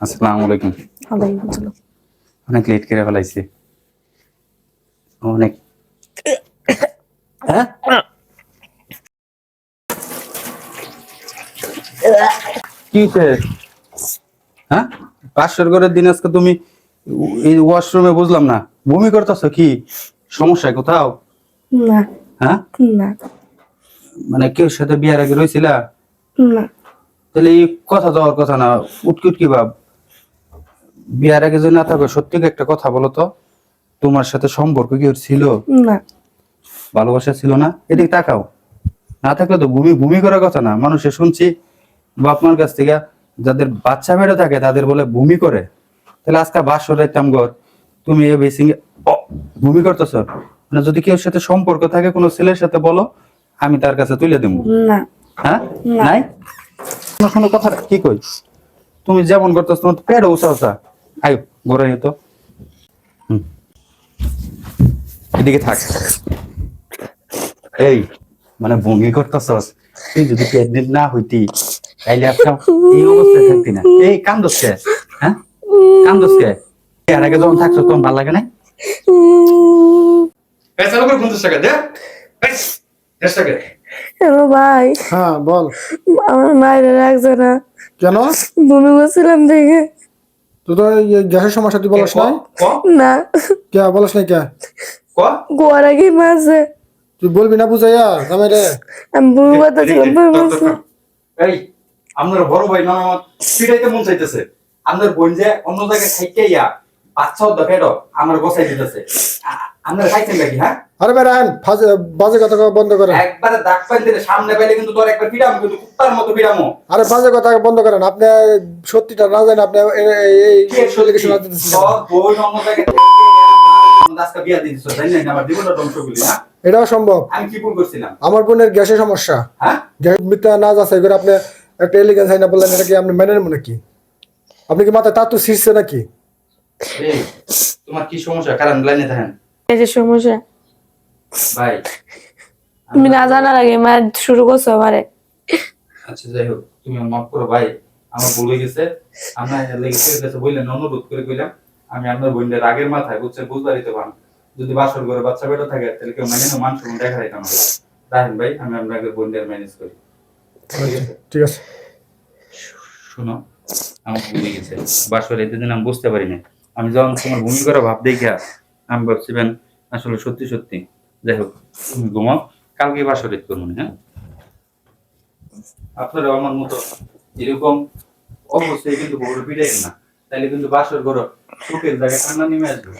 আসসালামু আলাইকুম। অনেক লেট করে ফেলাইছি। অনেক হ্যাঁ? হ্যাঁ? পাঁচশোর ঘরের দিন আজকে তুমি এই ওয়াশরুমে বুঝলাম না। বমি করতেছ কি? সমস্যা কোথাও? না। হ্যাঁ? না। মানে কেউ সাথে বিয়ার আগে রয়েছিলা না। তাহলে এই কথা দেওয়ার কথা না। উটকুট কি ভাব। বিয়ার আগে যদি না থাকবে সত্যি একটা কথা বলো তো? তোমার সাথে সম্পর্ক কি ছিল? না। ভালোবাসা ছিল না? এদিকে তাকাও। না থাকলে তো ভূমি ভূমি করার কথা না। মানুষে শুনছি বাপ মার কাছ থেকে যাদের বাচ্চা বেড়ে থাকে তাদের বলে ভূমি করে। তাহলে আজকে বাসর রাইতাম ঘর। তুমি এ বেসিং ভূমি করতেছ? মানে যদি কেউ সাথে সম্পর্ক থাকে কোনো ছেলের সাথে বলো আমি তার কাছে তুলে দেবো। না। হ্যাঁ? নাই? তোমার কোনো কথা কি কই? তুমি যেমন করতেছ তোমার পেট উষা উষা আয়ো ঘরে তো। এদিকে থাক। এই মানে ভঙ্গি করতেছস। তুই যদি প্রেগনেন্ট না হইতি তাইলে আজকে এই অবস্থায় থাকতি না। এই কান্দস কে হ্যাঁ? কান্দস কে এর আগে যখন থাকছো তখন ভালো লাগে না পেছালো করে পঞ্চাশ টাকা দে। দেড় টাকা। হ্যালো ভাই। হ্যাঁ বল। আমার মায়ের রাখছে না। কেন? বমি করছিলাম দেখে। তুই তো গ্যাসের সমস্যা তুই বলস ক না। কে বলস নাই কে? গোয়ার আগে মারছে তুই বলবি না বুঝাইয়া জামাই রে। আমি বমি করতেছিলাম বমি করছে এই আপনার বড় ভাই না আমার পিটাইতে মন চাইতেছে। আপনার বোন যে অন্য জায়গায় খাইতে ইয়া বাচ্চা হতো আমার গোসাই দিতেছে। আপনার খাইছেন নাকি হ্যাঁ? আরে ভাই বাজে কথা বন্ধ করেন। একবারে দাগ পাইন দিলে সামনে পাইলে কিন্তু তোর একবার পিটাম কিন্তু কুত্তার মতো পিটামো আরে বাজে কথা বন্ধ করেন। আপনি সত্যিটা না জানেন আপনি এই- সত্যি? শোনা দিতেছেন তোর আজকে বিয়া না? আমার জীবনটা ধ্বংস করলি না এটাও সম্ভব। আমি কি ভুল করছিলাম? আমার বোনের গ্যাসের সমস্যা। হ্যাঁ? গ্যাস মিথ্যা না যাচাই করে আপনি একটা এলিগেন্স হয় না বললেন এটা কি আপনি মেনে নেবেন নাকি? আপনি কি মাথায় তার তো শীর্ষে নাকি তোমার কি সমস্যা? কারণ লাইনে থাকেন। এই যে সমস্যা। ভাই তুমি না জানার আগে মার শুরু করছ আমারে। আচ্ছা যাই হোক তুমি মাফ করো ভাই আমার ভুল হয়ে গেছে। আপনার লেগেছে কাছে বললেন অনুরোধ করে কইলাম আমি আপনার বোনের রাগের মাথায় যদি বাসর ঘরে বাচ্চা বেটা থাকে তাহলে কেউ মানে না মান সম্মান দেখা দিতাম না। রাহেন ভাই আমি আপনাকে বোনের ম্যানেজ করি। ঠিক আছে? শোনো আমার ভুল হয়ে গেছে। বাসর এতে দিন আমি বুঝতে পারি না আমি যখন তোমার ভূমি করা ভাব দেখা আমি ভাবছিবেন আসলে সত্যি সত্যি। যাই হোক, ঘুমাও। কালকে বাসর ঈদ করব হ্যাঁ? আপনারা আমার মতো এরকম অবশ্যই কিন্তু বড় পিড়াই না। তাইলে কিন্তু বাসর ঘর চোখের জায়গায় ঠান্ডা নেমে আসবে।